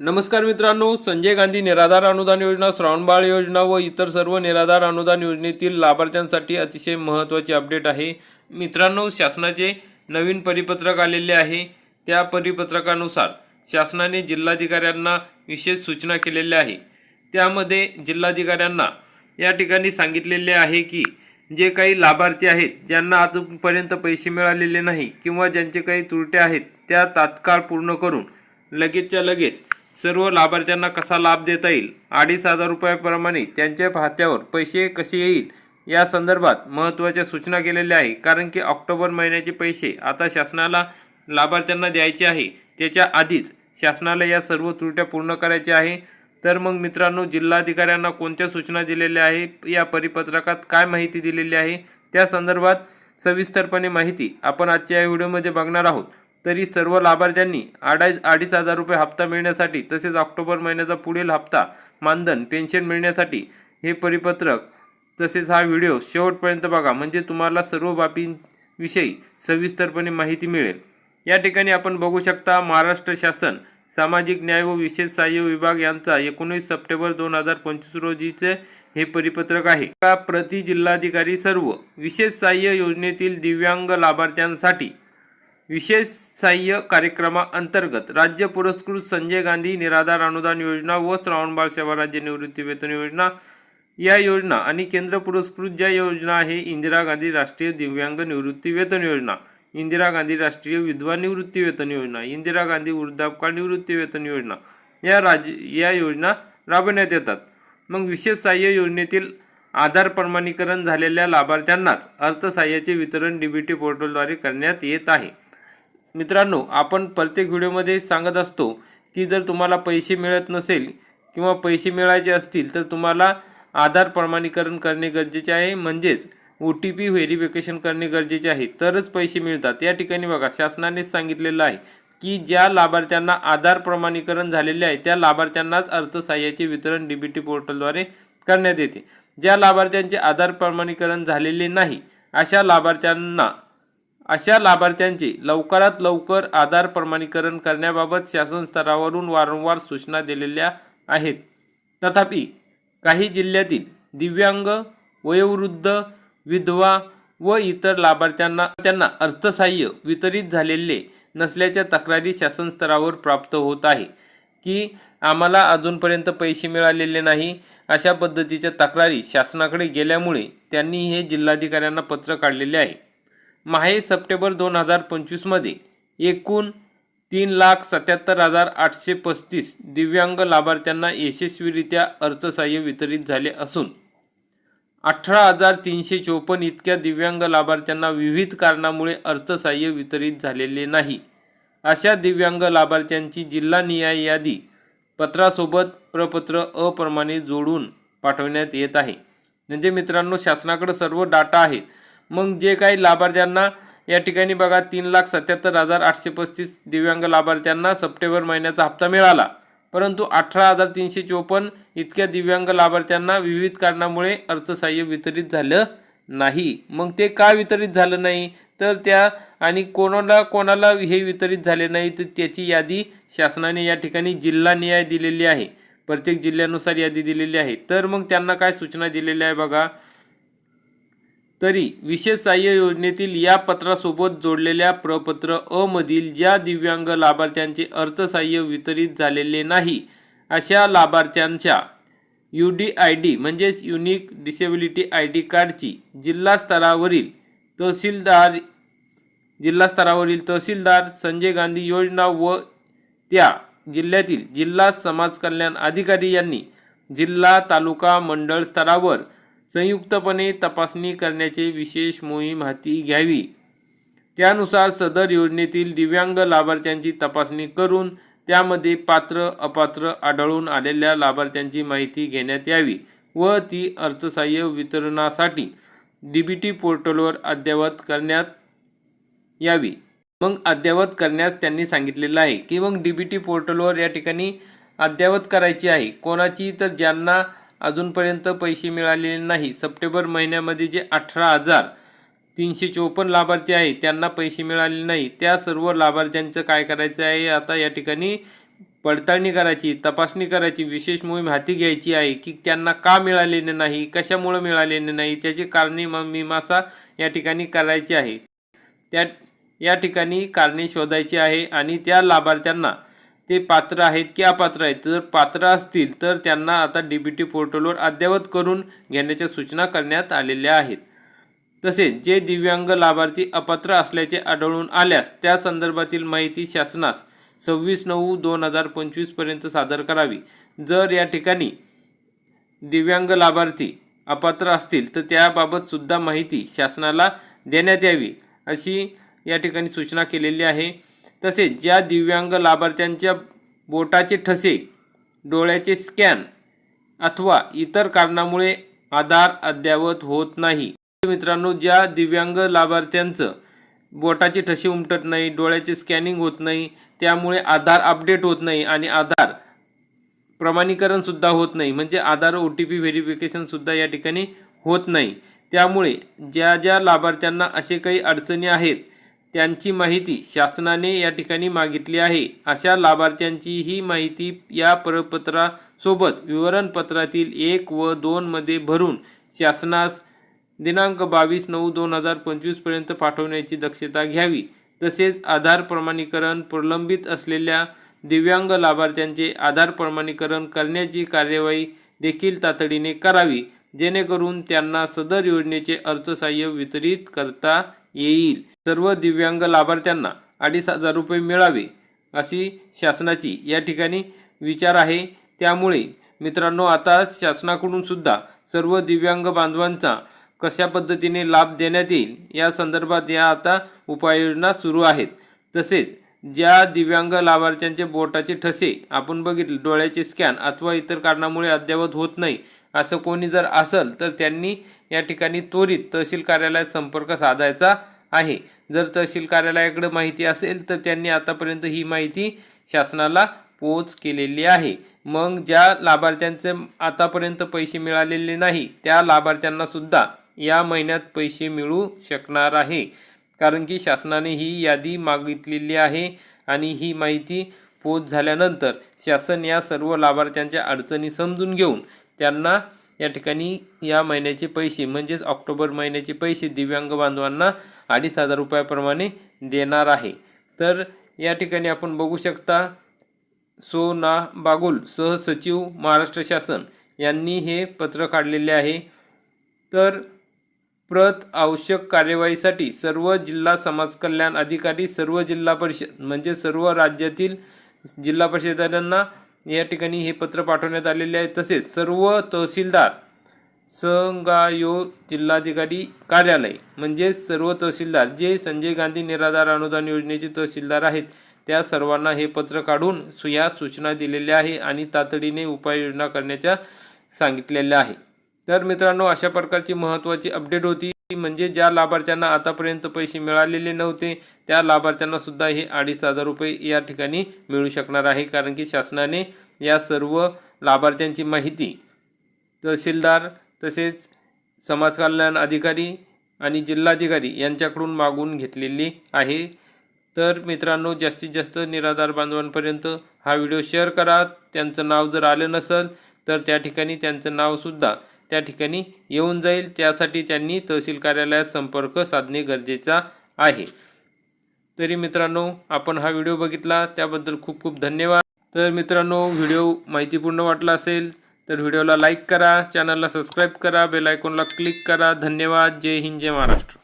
नमस्कार मित्रांनो संजय गांधी निराधार अनुदान योजना श्रावणबाळ योजना व इतर सर्व निराधार अनुदान योजनेतील लाभार्थ्यांसाठी अतिशय महत्त्वाची अपडेट आहे. मित्रांनो शासनाचे नवीन परिपत्रक आलेले आहे. त्या परिपत्रकानुसार शासनाने जिल्हाधिकाऱ्यांना विशेष सूचना केलेल्या आहे. त्यामध्ये जिल्हाधिकाऱ्यांना या ठिकाणी सांगितलेले आहे की जे काही लाभार्थी आहेत ज्यांना आजपर्यंत पैसे मिळालेले नाही किंवा ज्यांचे काही त्रुट्या आहेत त्या तात्काळ पूर्ण करून लगेचच्या लगेच सर्व लाभार्थ्यांना कसा लाभ देता येईल? अडीच हजार रुपयाप्रमाणे त्यांच्या खात्यावर पैसे कसे येईल? या संदर्भात महत्त्वाच्या सूचना केलेल्या आहे कारण की ऑक्टोबर महिन्याचे पैसे आता शासनाला लाभार्थ्यांना द्यायचे आहे. त्याच्या आधीच शासनाला या सर्व त्रुट्या पूर्ण करायच्या आहे. तर मग मित्रांनो जिल्हाधिकाऱ्यांना कोणत्या सूचना दिलेल्या आहे या परिपत्रकात काय माहिती दिलेली आहे? त्या संदर्भात सविस्तरपणे माहिती आपण आजच्या या व्हिडिओमध्ये बघणार आहोत. तरी सर्व लाभार्थ्यांनी अडाईच अडीच हजार रुपये हप्ता मिळण्यासाठी तसेच ऑक्टोबर महिन्याचा पुढील हप्ता मानधन पेन्शन मिळण्यासाठी हे परिपत्रक तसेच हा व्हिडिओ शेवटपर्यंत बघा. म्हणजे तुम्हाला सर्व बाबींविषयी सविस्तरपणे माहिती मिळेल. या ठिकाणी आपण बघू शकता महाराष्ट्र शासन सामाजिक न्याय व विशेष सहाय्य विभाग यांचा एकोणीस सप्टेंबर दोन हजार पंचवीस रोजीचे हे परिपत्रक आहे. का प्रति जिल्हाधिकारी सर्व विशेष सहाय्य योजनेतील दिव्यांग लाभार्थ्यांसाठी विशेष सहाय्य कार्यक्रमाअंतर्गत राज्य पुरस्कृत संजय गांधी निराधार अनुदान योजना व श्रावणबाळ सेवा राज्य निवृत्ती वेतन योजना या योजना आणि केंद्र पुरस्कृत ज्या योजना आहे इंदिरा गांधी राष्ट्रीय दिव्यांग निवृत्ती वेतन योजना इंदिरा गांधी राष्ट्रीय विधवा निवृत्ती वेतन योजना इंदिरा गांधी वृद्धापकाळ निवृत्ती वेतन योजना या राज या योजना राबवण्यात येतात. मग विशेष सहाय्य योजनेतील आधार प्रमाणीकरण झालेल्या लाभार्थ्यांनाच अर्थसहाय्याचे वितरण डीबीटी पोर्टलद्वारे करण्यात येत आहे. मित्रांनो आपण प्रत्येक व्हिडिओमध्ये सांगत असतो की जर तुम्हाला पैसे मिळत नसेल किंवा पैसे मिळायचे असतील तर तुम्हाला आधार प्रमाणीकरण करणे गरजेचे आहे. म्हणजेच ओ टी पी व्हेरिफिकेशन करणे गरजेचे आहे. तरच पैसे मिळतात. या ठिकाणी बघा शासनानेच सांगितलेलं आहे की ज्या लाभार्थ्यांना आधार प्रमाणीकरण झालेले आहे त्या लाभार्थ्यांनाच अर्थसहाय्याचे वितरण डी बी टी पोर्टलद्वारे करण्यात येते. ज्या लाभार्थ्यांचे आधार प्रमाणीकरण झालेले नाही अशा लाभार्थ्यांना अशा लाभार्थ्यांचे लवकरात लवकर आधार प्रमाणीकरण करण्याबाबत शासन स्तरावरून वारंवार सूचना दिलेल्या आहेत. तथापि काही जिल्ह्यातील दिव्यांग वयोवृद्ध विधवा व इतर लाभार्थ्यांना त्यांना अर्थसहाय्य वितरित झालेले नसल्याच्या तक्रारी शासन स्तरावर प्राप्त होत आहे की आम्हाला अजूनपर्यंत पैसे मिळालेले नाही अशा पद्धतीच्या तक्रारी शासनाकडे गेल्यामुळे त्यांनी हे जिल्हाधिकाऱ्यांना पत्र काढलेले आहे. माहे सप्टेंबर दोन हजार पंचवीसमध्ये एकूण तीन लाख सत्याहत्तर हजार आठशे पस्तीस दिव्यांग लाभार्थ्यांना यशस्वीरित्या अर्थसहाय्य वितरित झाले असून अठरा हजार तीनशे चोपन्न इतक्या दिव्यांग लाभार्थ्यांना विविध कारणामुळे अर्थसहाय्य वितरित झालेले नाही. अशा दिव्यांग लाभार्थ्यांची जिल्हानिहाय यादी पत्रासोबत प्रपत्र अप्रमाणे जोडून पाठवण्यात येत आहे. म्हणजे मित्रांनो शासनाकडे सर्व डाटा आहेत. मग जे काही लाभार्थ्यांना या ठिकाणी बघा तीन लाख सत्याहत्तर हजार आठशे पस्तीस दिव्यांग लाभार्थ्यांना सप्टेंबर महिन्याचा हप्ता मिळाला. परंतु अठरा हजार तीनशे चोपन्न इतक्या दिव्यांग लाभार्थ्यांना विविध कारणामुळे अर्थसहाय्य वितरित झालं नाही. मग ते का वितरित झालं नाही? तर त्या आणि कोणाला कोणाला हे वितरित झाले नाही तर त्याची यादी शासनाने या ठिकाणी जिल्हा न्याय दिलेली आहे. प्रत्येक जिल्ह्यानुसार यादी दिलेली आहे. तर मग त्यांना काय सूचना दिलेल्या आहे बघा. तरी विशेष सहाय्य योजनेतील या पत्रासोबत जोडलेल्या प्रपत्र अ मधील ज्या दिव्यांग लाभार्थ्यांचे अर्थसहाय्य वितरित झालेले नाही अशा लाभार्थ्यांच्या यू डी आय डी म्हणजेच युनिक डिसेबिलिटी आय डी कार्डची जिल्हा स्तरावरील तहसीलदार जिल्हा स्तरावरील तहसीलदार संजय गांधी योजना व त्या जिल्ह्यातील जिल्हा समाज कल्याण अधिकारी यांनी जिल्हा तालुका मंडळ स्तरावर संयुक्तपणे तपासणी करण्याचे विशेष मोहीम हाती घ्यावी. त्यानुसार सदर योजनेतील दिव्यांग लाभार्थ्यांची तपासणी करून त्यामध्ये पात्र अपात्र आढळून आलेल्या लाभार्थ्यांची माहिती घेण्यात यावी व ती अर्थसहाय्य वितरणासाठी डी बी टी पोर्टलवर अद्ययावत करण्यात यावी. मग अद्ययावत करण्यास त्यांनी सांगितलेलं आहे की मग डी बी टी पोर्टलवर या ठिकाणी अद्ययावत करायची आहे. कोणाची तर ज्यांना अजूनपर्यंत पैसे मिळालेले नाही. सप्टेंबर महिन्यामध्ये जे अठरा हजार तीनशे चोपन्न लाभार्थी आहे त्यांना पैसे मिळाले नाही. त्या सर्व लाभार्थ्यांचं काय करायचं आहे? आता या ठिकाणी पडताळणी करायची तपासणी करायची विशेष मोहीम हाती घ्यायची आहे की त्यांना का मिळालेले नाही कशामुळं मिळालेले नाही त्याची कारणे म- मीमांसा या ठिकाणी करायची आहे. त्या या ठिकाणी कारणे शोधायची आहे आणि त्या लाभार्थ्यांना ते पात्र आहेत की अपात्र आहेत? जर पात्र असतील तर त्यांना आता डी बी टी पोर्टलवर अद्ययावत करून घेण्याच्या सूचना करण्यात आलेल्या आहेत. तसेच जे दिव्यांग लाभार्थी अपात्र असल्याचे आढळून आल्यास त्या संदर्भातील माहिती शासनास सव्वीस नऊ दोन हजार पंचवीसपर्यंत सादर करावी. जर या ठिकाणी दिव्यांग लाभार्थी अपात्र असतील तर त्याबाबतसुद्धा माहिती शासनाला देण्यात यावी अशी या ठिकाणी सूचना केलेली आहे. तसेच ज्या दिव्यांग लाभार्थ्यांच्या बोटाचे ठसे डोळ्याचे स्कॅन अथवा इतर कारणामुळे आधार अद्ययावत होत नाही. मित्रांनो ज्या दिव्यांग लाभार्थ्यांचं बोटाचे ठसे उमटत नाही डोळ्याचे स्कॅनिंग होत नाही त्यामुळे आधार अपडेट होत नाही आणि आधार प्रमाणीकरण सुद्धा होत नाही म्हणजे Aadhaar O T P verification सुद्धा या ठिकाणी होत नाही. त्यामुळे ज्या ज्या लाभार्थ्यांना असे काही अडचणी आहेत त्यांची माहिती शासनाने या ठिकाणी मागितली आहे. अशा लाभार्थ्यांची ही माहिती या प्रपत्रासोबत विवरणपत्रातील एक व दोनमध्ये भरून शासनास दिनांक बावीस नऊ दोन हजार पंचवीसपर्यंत पाठवण्याची दक्षता घ्यावी. तसेच आधार प्रमाणीकरण प्रलंबित असलेल्या दिव्यांग लाभार्थ्यांचे आधार प्रमाणीकरण करण्याची कार्यवाही देखील तातडीने करावी. जेणेकरून त्यांना सदर योजनेचे अर्थसहाय्य वितरित करता येईल. सर्व दिव्यांग लाभार्थ्यांना अडीच हजार रुपये मिळावे अशी शासनाची या ठिकाणी विचार आहे. त्यामुळे मित्रांनो आता शासनाकडून सुद्धा सर्व दिव्यांग बांधवांचा कशा पद्धतीने लाभ देण्यात येईल या संदर्भात या आता उपाययोजना सुरू आहेत. तसेच ज्या दिव्यांग लाभार्थ्यांचे बोटाचे ठसे आपण बघितले डोळ्याचे स्कॅन अथवा इतर कारणामुळे अद्ययावत होत नाही असं कोणी जर असेल तर त्यांनी या ठिकाणी त्वरित तहसील कार्यालयात संपर्क साधायचा आहे. जर तहसील कार्यालयाकडे माहिती असेल तर त्यांनी आतापर्यंत ही माहिती शासनाला पोच केलेली आहे. मग ज्या लाभार्थ्यांचे आतापर्यंत पैसे मिळालेले नाही त्या लाभार्थ्यांना सुद्धा या महिन्यात पैसे मिळू शकणार आहे. कारण की शासनाने ही यादी मागितलेली आहे आणि ही माहिती पोच झाल्यानंतर शासन या सर्व लाभार्थ्यांच्या अडचणी समजून घेऊन त्यांना या ठिकाणी या महिन्याचे पैसे म्हणजेच ऑक्टोबर महिन्याचे पैसे दिव्यांग बांधवांना अडीच हजार रुपयाप्रमाणे देणार आहे. तर या ठिकाणी आपण बघू शकता सोना बागुल सहसचिव महाराष्ट्र शासन यांनी हे पत्र काढलेले आहे. तर प्रत आवश्यक कार्यवाहीसाठी सर्व जिल्हा समाज कल्याण अधिकारी सर्व जिल्हा परिषद म्हणजे सर्व राज्यातील जिल्हा परिषदांना या ठिकाणी हे पत्र पाठवण्यात आलेले आहे. तसेच सर्व तहसीलदार संगायो जिल्हाधिकारी कार्यालय म्हणजे सर्व तहसीलदार जे संजय गांधी निराधार अनुदान योजनेचे तहसीलदार आहेत त्या सर्वांना हे पत्र काढून सुया सूचना दिलेल्या आहे आणि तातडीने उपाययोजना करण्याच्या सांगितलेल्या आहे. तर मित्रांनो अशा प्रकारची महत्त्वाची अपडेट होती. म्हणजे ज्या लाभार्थ्यांना आतापर्यंत पैसे मिळालेले नव्हते त्या लाभार्थ्यांना सुद्धा हे अडीच हजार रुपये या ठिकाणी मिळू शकणार आहे. कारण की शासनाने या सर्व लाभार्थ्यांची माहिती तहसीलदार तसेच समाज कल्याण अधिकारी आणि जिल्हाधिकारी यांच्याकडून मागून घेतलेली आहे. तर मित्रांनो जास्तीत जास्त निराधार बांधवांपर्यंत हा व्हिडिओ शेअर करा. त्यांचं नाव जर आलं नसेल तर त्या ठिकाणी त्यांचं नावसुद्धा त्या ठिकाणी येऊन जाईल. त्यासाठी त्यांनी तहसील कार्यालयात संपर्क साधणे गरजेचा आहे. तरी मित्रांनो आपण हा व्हिडिओ बघितला. त्याबद्दल खूप खूप धन्यवाद. तर मित्रांनो व्हिडिओ माहितीपूर्ण वाटला असेल तर व्हिडिओला लाईक करा. चॅनलला सबस्क्राईब करा. बेल आयकॉनला क्लिक करा. धन्यवाद. जय हिंद. जय महाराष्ट्र.